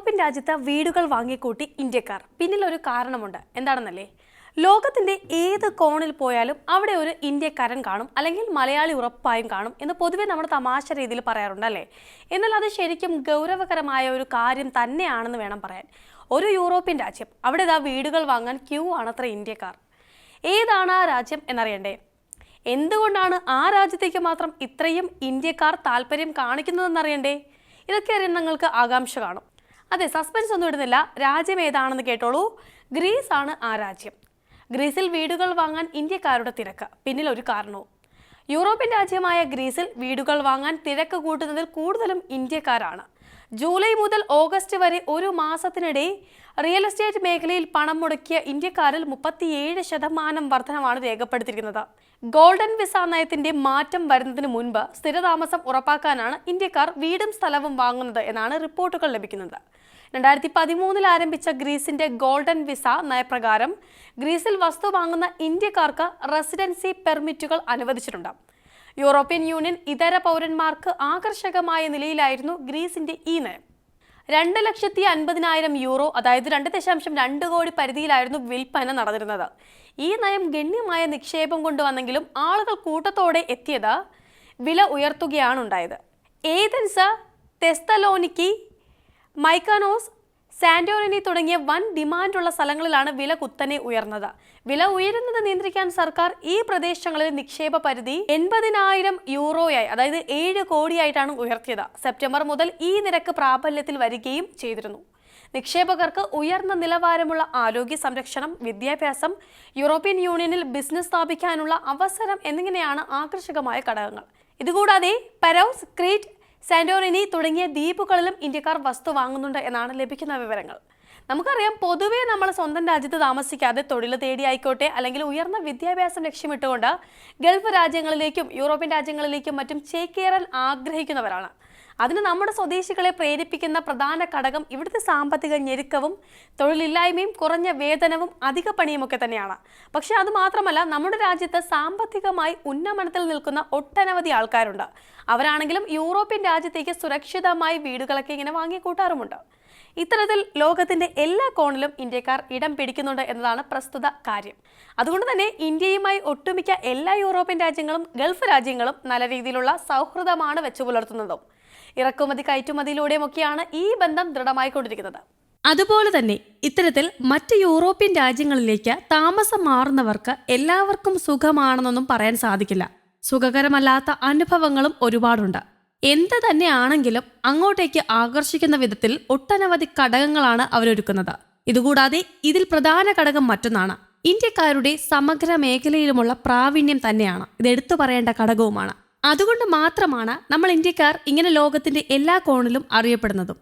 European രാജ്യത്ത് വീടുകൾ വാങ്ങിക്കൂട്ടി ഇന്ത്യക്കാർ. പിന്നിൽ ഒരു കാരണമുണ്ട്. എന്താണെന്നല്ലേ? ലോകത്തിന്റെ ഏത് കോണിൽ പോയാലും അവിടെ ഒരു ഇന്ത്യക്കാരൻ കാണും അല്ലെങ്കിൽ മലയാളി ഉറപ്പായും കാണും എന്ന് പൊതുവെ നമ്മൾ തമാശ രീതിയിൽ പറയാറുണ്ട് അല്ലേ? എന്നാൽ അത് ശരിക്കും ഗൗരവകരമായ ഒരു കാര്യം തന്നെയാണെന്ന് വേണം പറയാൻ. ഒരു യൂറോപ്യൻ രാജ്യം അവിടെ ഇതാ വീടുകൾ വാങ്ങാൻ ക്യൂ ആണത്ര ഇന്ത്യക്കാർ. ഏതാണ് ആ രാജ്യം എന്നറിയണ്ടേ? എന്തുകൊണ്ടാണ് ആ രാജ്യത്തേക്ക് മാത്രം ഇത്രയും ഇന്ത്യക്കാർ താല്പര്യം കാണിക്കുന്നതെന്നറിയണ്ടേ? ഇതൊക്കെ അറിയാൻ നിങ്ങൾക്ക് ആകാംക്ഷ കാണും. അതെ സസ്പെൻസ് ഒന്നും ഇടുന്നില്ല. രാജ്യം ഏതാണെന്ന് കേട്ടോളൂ. ഗ്രീസ് ആണ് ആ രാജ്യം. ഗ്രീസിൽ വീടുകൾ വാങ്ങാൻ ഇന്ത്യക്കാരുടെ തിരക്ക്. പിന്നിൽ ഒരു കാരണവും. യൂറോപ്യൻ രാജ്യമായ ഗ്രീസിൽ വീടുകൾ വാങ്ങാൻ തിരക്ക് കൂട്ടുന്നതിൽ കൂടുതലും ഇന്ത്യക്കാരാണ്. ജൂലൈ മുതൽ ഓഗസ്റ്റ് വരെ ഒരു മാസത്തിനിടെ റിയൽ എസ്റ്റേറ്റ് മേഖലയിൽ പണം മുടക്കിയ ഇന്ത്യക്കാരിൽ മുപ്പത്തിയേഴ് ശതമാനം വർധനമാണ് രേഖപ്പെടുത്തിയിരിക്കുന്നത്. ഗോൾഡൻ വിസ നയത്തിന്റെ മാറ്റം വരുന്നതിന് മുൻപ് സ്ഥിരതാമസം ഉറപ്പാക്കാനാണ് ഇന്ത്യക്കാർ വീടും സ്ഥലവും വാങ്ങുന്നത് എന്നാണ് റിപ്പോർട്ടുകൾ ലഭിക്കുന്നത്. രണ്ടായിരത്തി പതിമൂന്നിൽ ആരംഭിച്ച ഗ്രീസിന്റെ ഗോൾഡൻ വിസ നയപ്രകാരം ഗ്രീസിൽ വസ്തു വാങ്ങുന്ന ഇന്ത്യക്കാർക്ക് റെസിഡൻസി പെർമിറ്റുകൾ അനുവദിച്ചിട്ടുണ്ട്. യൂറോപ്യൻ യൂണിയൻ ഇതര പൗരന്മാർക്ക് ആകർഷകമായ നിലയിലായിരുന്നു ഗ്രീസിന്റെ ഈ നയം. രണ്ട് ലക്ഷത്തി അൻപതിനായിരം യൂറോ അതായത് രണ്ട് ദശാംശം രണ്ട് കോടി പരിധിയിലായിരുന്നു വിൽപ്പന നടന്നിരുന്നത്. ഈ നയം ഗണ്യമായ നിക്ഷേപം കൊണ്ടുവന്നെങ്കിലും ആളുകൾ കൂട്ടത്തോടെ എത്തിയത് വില ഉയർത്തുകയാണ് ഉണ്ടായത് ഏതൻസ് തെസ്തലോനിക്കി മൈക്കാനോസ് സാന്റോറിനി തുടങ്ങിയ വൻ ഡിമാൻഡുള്ള സ്ഥലങ്ങളിലാണ് വില കുത്തനെ ഉയർന്നത്. വില ഉയരുന്നത് നിയന്ത്രിക്കാൻ സർക്കാർ ഈ പ്രദേശങ്ങളിൽ നിക്ഷേപ പരിധി എൺപതിനായിരം യൂറോയായി അതായത് ഏഴ് കോടിയായിട്ടാണ് ഉയർത്തിയത്. സെപ്റ്റംബർ മുതൽ ഈ നിരക്ക് പ്രാബല്യത്തിൽ വരികയും ചെയ്തിരുന്നു. നിക്ഷേപകർക്ക് ഉയർന്ന നിലവാരമുള്ള ആരോഗ്യ സംരക്ഷണം വിദ്യാഭ്യാസം യൂറോപ്യൻ യൂണിയനിൽ ബിസിനസ് സ്ഥാപിക്കാനുള്ള അവസരം എന്നിങ്ങനെയാണ് ആകർഷകമായ ഘടകങ്ങൾ. ഇതുകൂടാതെ പരോസ് ക്രീറ്റ് സാന്റോറിനി തുടങ്ങിയ ദ്വീപുകളിലും ഇന്ത്യക്കാർ വസ്തു വാങ്ങുന്നുണ്ട് എന്നാണ് ലഭിക്കുന്ന വിവരങ്ങൾ. നമുക്കറിയാം പൊതുവേ നമ്മൾ സ്വന്തം രാജ്യത്ത് താമസിക്കാതെ തൊഴിൽ തേടി ആയിക്കോട്ടെ അല്ലെങ്കിൽ ഉയർന്ന വിദ്യാഭ്യാസം ലക്ഷ്യമിട്ടുകൊണ്ട് ഗൾഫ് രാജ്യങ്ങളിലേക്കും യൂറോപ്യൻ രാജ്യങ്ങളിലേക്കും മറ്റും ചേക്കേറാൻ ആഗ്രഹിക്കുന്നവരാണ്. അതിന് നമ്മുടെ സ്വദേശികളെ പ്രേരിപ്പിക്കുന്ന പ്രധാന ഘടകം ഇവിടുത്തെ സാമ്പത്തിക ഞെരുക്കവും തൊഴിലില്ലായ്മയും കുറഞ്ഞ വേതനവും അധിക പണിയുമൊക്കെ തന്നെയാണ്. പക്ഷേ അത് മാത്രമല്ല നമ്മുടെ രാജ്യത്ത് സാമ്പത്തികമായി ഉന്നമനത്തിൽ നിൽക്കുന്ന ഒട്ടനവധി ആൾക്കാരുണ്ട്. അവരാണെങ്കിലും യൂറോപ്യൻ രാജ്യത്തേക്ക് സുരക്ഷിതമായി വീടുകളൊക്കെ ഇങ്ങനെ വാങ്ങിക്കൂട്ടാറുമുണ്ട്. ഇത്തരത്തിൽ ലോകത്തിന്റെ എല്ലാ കോണിലും ഇന്ത്യക്കാർ ഇടം പിടിക്കുന്നുണ്ട് എന്നതാണ് പ്രസ്തുത കാര്യം. അതുകൊണ്ട് തന്നെ ഇന്ത്യയുമായി ഒട്ടുമിക്ക എല്ലാ യൂറോപ്യൻ രാജ്യങ്ങളും ഗൾഫ് രാജ്യങ്ങളും നല്ല രീതിയിലുള്ള സൗഹൃദമാണ് വെച്ചു പുലർത്തുന്നതും. ഇറക്കുമതി കയറ്റുമതിയിലൂടെയുമൊക്കെയാണ് ഈ ബന്ധം ദൃഢമായിക്കൊണ്ടിരിക്കുന്നത്. അതുപോലെ തന്നെ ഇത്തരത്തിൽ മറ്റ് യൂറോപ്യൻ രാജ്യങ്ങളിലേക്ക് താമസം മാറുന്നവർക്ക് എല്ലാവർക്കും സുഖമാണെന്നൊന്നും പറയാൻ സാധിക്കില്ല. സുഖകരമല്ലാത്ത അനുഭവങ്ങളും ഒരുപാടുണ്ട്. എന്ത് തന്നെയാണെങ്കിലും അങ്ങോട്ടേക്ക് ആകർഷിക്കുന്ന വിധത്തിൽ ഒട്ടനവധി ഘടകങ്ങളാണ് അവരൊരുക്കുന്നത്. ഇതുകൂടാതെ ഇതിൽ പ്രധാന ഘടകം മറ്റൊന്നാണ്. ഇന്ത്യക്കാരുടെ സമഗ്ര മേഖലയിലുമുള്ള പ്രാവീണ്യം തന്നെയാണ്. ഇത് എടുത്തു പറയേണ്ട ഘടകവുമാണ്. അതുകൊണ്ട് മാത്രമാണ് നമ്മൾ ഇന്ത്യക്കാർ ഇങ്ങനെ ലോകത്തിന്റെ എല്ലാ കോണിലും അറിയപ്പെടുന്നതും.